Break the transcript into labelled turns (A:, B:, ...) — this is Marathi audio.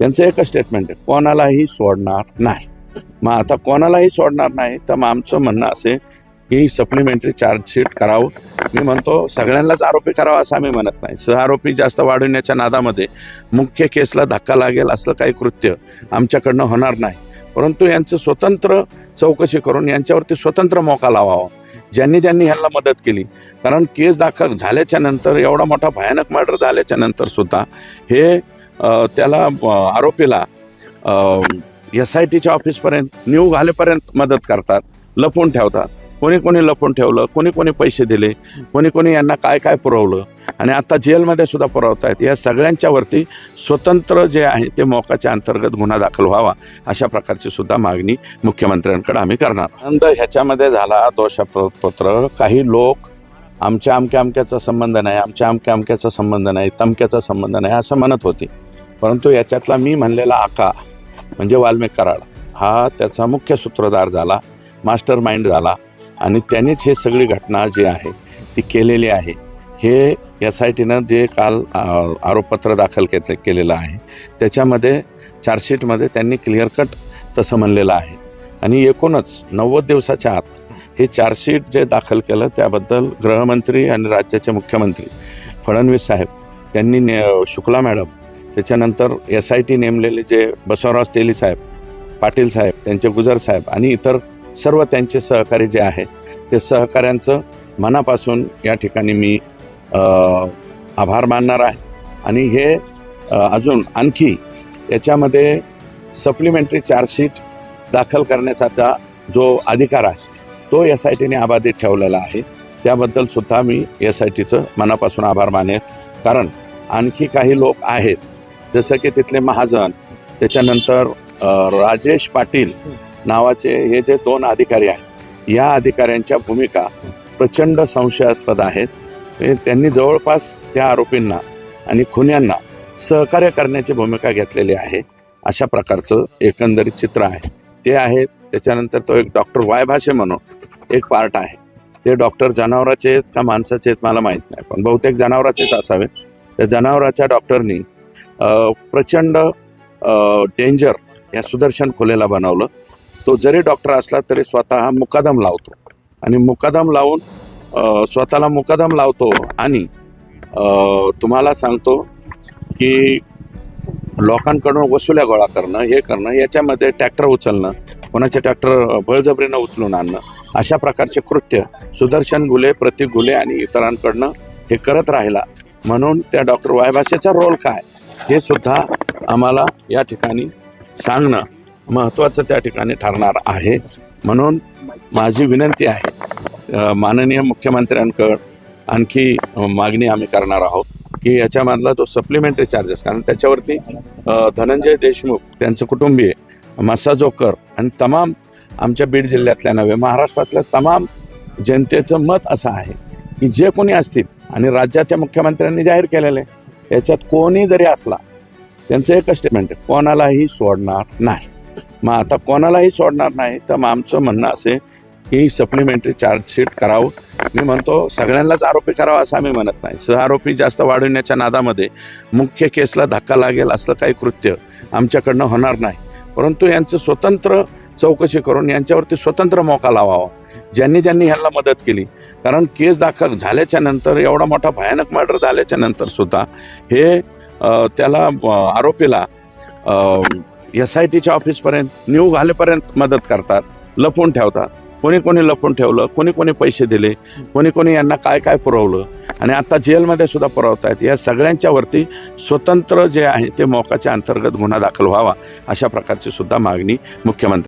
A: त्यांचं एकच स्टेटमेंट आहे कोणालाही सोडणार नाही. मग आता कोणालाही सोडणार नाही तर मग आमचं म्हणणं असे की सप्लिमेंटरी चार्जशीट करावं. मी म्हणतो सगळ्यांनाच आरोपी करावा असं आम्ही म्हणत नाही. सहआरोपी जास्त वाढवण्याच्या नादामध्ये मुख्य केसला धक्का लागेल असलं काही कृत्य आमच्याकडनं होणार नाही. परंतु यांचं स्वतंत्र चौकशी करून यांच्यावरती स्वतंत्र मोका लावावा. ज्यांनी ज्यांनी ह्यांना मदत केली. कारण केस दाखल झाल्याच्यानंतर एवढा मोठा भयानक मर्डर झाल्याच्यानंतर सुद्धा हे त्याला आरोपीला एस आय टीच्या ऑफिसपर्यंत न्यू घालेपर्यंत मदत करतात लपवून ठेवतात. कोणी कोणी लपवून ठेवलं कोणी कोणी पैसे दिले कोणी कोणी यांना काय काय पुरवलं आणि आता जेलमध्ये सुद्धा पुरवतायत. या सगळ्यांच्या वरती स्वतंत्र जे आहे ते मोकाच्या अंतर्गत गुन्हा दाखल व्हावा अशा प्रकारची सुद्धा मागणी मुख्यमंत्र्यांकडे आम्ही करणार आनंद ह्याच्यामध्ये झाला दोषपत्र काही लोक आमच्या अमक्या अमक्याचा संबंध नाही आमच्या अमक्या अमक्याचा संबंध नाही तमक्याचा संबंध नाही असं म्हणत होती. परंतु याच्यातला मी म्हणलेला आका म्हणजे वाल्मिक कराड हा त्याचा मुख्य सूत्रधार झाला मास्टर माइंड झाला आणि त्यांनीच हे सगळी घटना जी आहे ती केलेली आहे. हे एस आय टीनं जे काल आरोपपत्र दाखल के केलेलं आहे त्याच्यामध्ये चार्जशीटमध्ये त्यांनी क्लिअर कट तसं म्हणलेलं आहे. आणि एकूणच नव्वद दिवसाच्या आत हे चार्जशीट जे दाखल केलं त्याबद्दल गृहमंत्री आणि राज्याचे मुख्यमंत्री फडणवीस साहेब त्यांनी ने शुक्ला मॅडम त्याच्यानंतर एस आय टी नेमलेले जे बसवराज तेली साहेब पाटील साहेब त्यांचे गुजर साहेब आणि इतर सर्व त्यांचे सहकारी जे आहे ते सहकाऱ्यांचं मनापासून या ठिकाणी मी आभार मानणार आहे. आणि हे अजून आणखी याच्यामध्ये सप्लिमेंटरी चार्जशीट दाखल करण्याचा जो अधिकार आहे तो एस आय टीने अबाधित ठेवलेला आहे. त्याबद्दल सुद्धा मी एस आय टीचं मनापासून आभार मानेन. कारण आणखी काही लोक आहेत जसं की तिथले महाजन त्याच्यानंतर राजेश पाटील नावाचे हे जे दोन अधिकारी आहेत या अधिकाऱ्यांच्या भूमिका प्रचंड संशयास्पद आहेत. ते- त्यांनी जवळपास त्या आरोपींना आणि खुन्यांना सहकार्य करण्याची भूमिका घेतलेली आहे अशा प्रकारचं एकंदरीत चित्र आहे. ते आहेत त्याच्यानंतर तो एक डॉक्टर वाय भाषे म्हणून एक पार्ट आहे. ते डॉक्टर जनावराचे आहेत का माणसाचे आहेत मला माहीत नाही पण बहुतेक जनावराचेच असावे त्या जनावराच्या डॉक्टरनी प्रचंड डेंजर या सुदर्शन खोलेला बनवलं. तो जरी डॉक्टर असला तरी स्वतः हा मुकादम लावतो. आणि मुकादम लावून स्वतःला मुकादम लावतो आणि तुम्हाला सांगतो की लोकांकडून वसुल्या गोळा करणं हे करणं याच्यामध्ये ट्रॅक्टर उचलणं कोणाचे ट्रॅक्टर बळजबरीनं उचलून आणणं अशा प्रकारचे कृत्य सुदर्शन गुले प्रतीक गुले आणि इतरांकडनं हे करत राहिला. म्हणून त्या डॉक्टर वायभाषेचा रोल काय? हे सुद्धा आम्हाला या ठिकाणी सांगणं महत्त्वाचं त्या ठिकाणी ठरणार आहे. म्हणून माझी विनंती आहे माननीय मुख्यमंत्र्यांकडं आणखी मागणी आम्ही करणार आहोत की याच्यामधला जो सप्लिमेंटरी चार्जेस कारण त्याच्यावरती धनंजय देशमुख त्यांचं कुटुंबीय मसा जोकर आणि तमाम आमच्या बीड जिल्ह्यातल्या नव्हे महाराष्ट्रातल्या तमाम जनतेचं मत असं आहे की जे कोणी असतील आणि राज्याच्या मुख्यमंत्र्यांनी जाहीर केलेलं आहे याच्यात कोणी जरी असला त्यांचं एकच स्टेटमेंट आहे कोणालाही सोडणार नाही. मग आता कोणालाही सोडणार नाही तर मग आमचं म्हणणं असे की सप्लिमेंटरी चार्जशीट करावं. मी म्हणतो सगळ्यांनाच आरोपी करावा असं आम्ही म्हणत नाही. सहआरोपी जास्त वाढविण्याच्या नादामध्ये मुख्य केसला धक्का लागेल असलं काही कृत्य आमच्याकडनं होणार नाही. परंतु यांचं स्वतंत्र चौकशी करून यांच्यावरती स्वतंत्र मोका लावावा. ज्यांनी ज्यांनी ह्यांना मदत केली. कारण केस दाखल झाल्याच्यानंतर एवढा मोठा भयानक मर्डर झाल्याच्यानंतर सुद्धा हे त्याला आरोपीला एस आय टीच्या ऑफिसपर्यंत न्यू घालेपर्यंत मदत करतात. लपवून ठेवतात. कोणी कोणी लपवून ठेवलं कोणी कोणी पैसे दिले कोणी कोणी यांना काय काय पुरवलं. आणि आता जेलमध्ये सुद्धा पुरवतायत. या सगळ्यांच्यावरती स्वतंत्र जे आहे ते मोकाच्या अंतर्गत गुन्हा दाखल व्हावा अशा प्रकारची सुद्धा मागणी मुख्यमंत्री